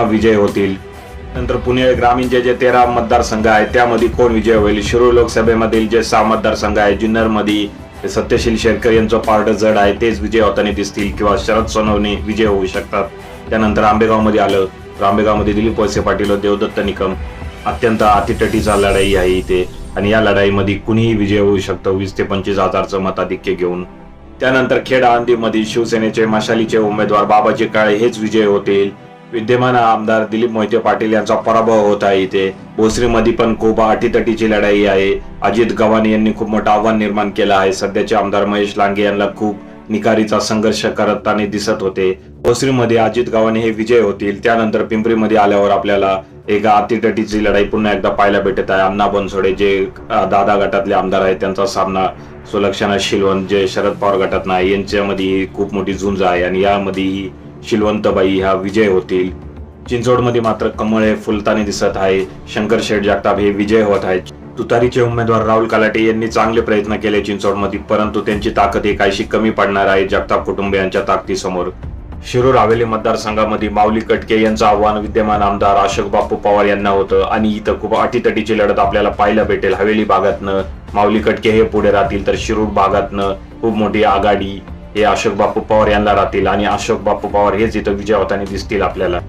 विजय होतील. नंतर पुणे ग्रामीणचे जे तेरा मतदारसंघ आहेत त्यामध्ये कोण विजय होईल? शिरूर लोकसभेमधील जे सहा मतदारसंघ आहेत जुन्नरमध्ये सत्यशील शेरकर यांचं पार्ट जड आहे तेच विजय होताना दिसतील किंवा शरद सोनवणे विजय होऊ शकतात. त्यानंतर आंबेगावमध्ये आलं. तर आंबेगावमध्ये दिलीप वळसे पाटील देवदत्त निकम. अत्यंत अतिटटीचा लढाई आहे इथे. आणि या लढाईमध्ये कुणीही विजय होऊ शकतो वीस ते पंचवीस हजारचं मताधिक्य घेऊन. त्यानंतर खेड आळंदीमध्ये शिवसेनेचे मशालीचे उमेदवार बाबाजी काळे हेच विजय होतील. विद्यमान आमदार दिलीप मोहिते पाटील यांचा पराभव होत आहे इथे. भोसरीमध्ये पण खूप अटीतटीची लढाई आहे. अजित गव्हाणे यांनी खूप मोठं आव्हान निर्माण केलं आहे. सध्याचे आमदार महेश लांगे यांना खूप निकारीचा संघर्ष करताना दिसत होते. भोसरीमध्ये अजित गव्हाणे हे विजय होतील. त्यानंतर पिंपरीमध्ये आल्यावर आपल्याला एक अतिटटीची लढाई पुन्हा एकदा पाहायला भेटत आहे. अण्णा बनसोडे जे दादा गटातले आमदार आहेत त्यांचा सामना सुलक्षणा शिलवंत जे शरद पवार गटात नाही यांच्यामध्ये ही खूप मोठी झुंज आहे आणि यामध्ये ही शिलवंतबाई ह्या विजय होतील. चिंचवडमध्ये मात्र कमळ हे फुलतानी दिसत आहे. शंकर शेठ जगताप हे विजय होत आहेत. तुतारीचे उमेदवार राहुल कलाटे यांनी चांगले प्रयत्न केले चिंचवडमध्ये परंतु त्यांची ताकद ही काहीशी कमी पडणार आहे जगताप कुटुंबियांच्या ताकदीसमोर. शिरूर हवेली मतदारसंघामध्ये माऊली कटके यांचं आव्हान विद्यमान आमदार अशोक बापू पवार यांना होतं. आणि इथं खूप अटीतटीची लढत आपल्याला पाहायला भेटेल. हवेली भागातनं माऊली कटके हे पुढे राहतील तर शिरूर भागातनं खूप मोठी आघाडी हे अशोक बापू पवार यांना राहतील आणि अशोक बापू पवार हेच इथं विजय होताना दिसतील आपल्याला.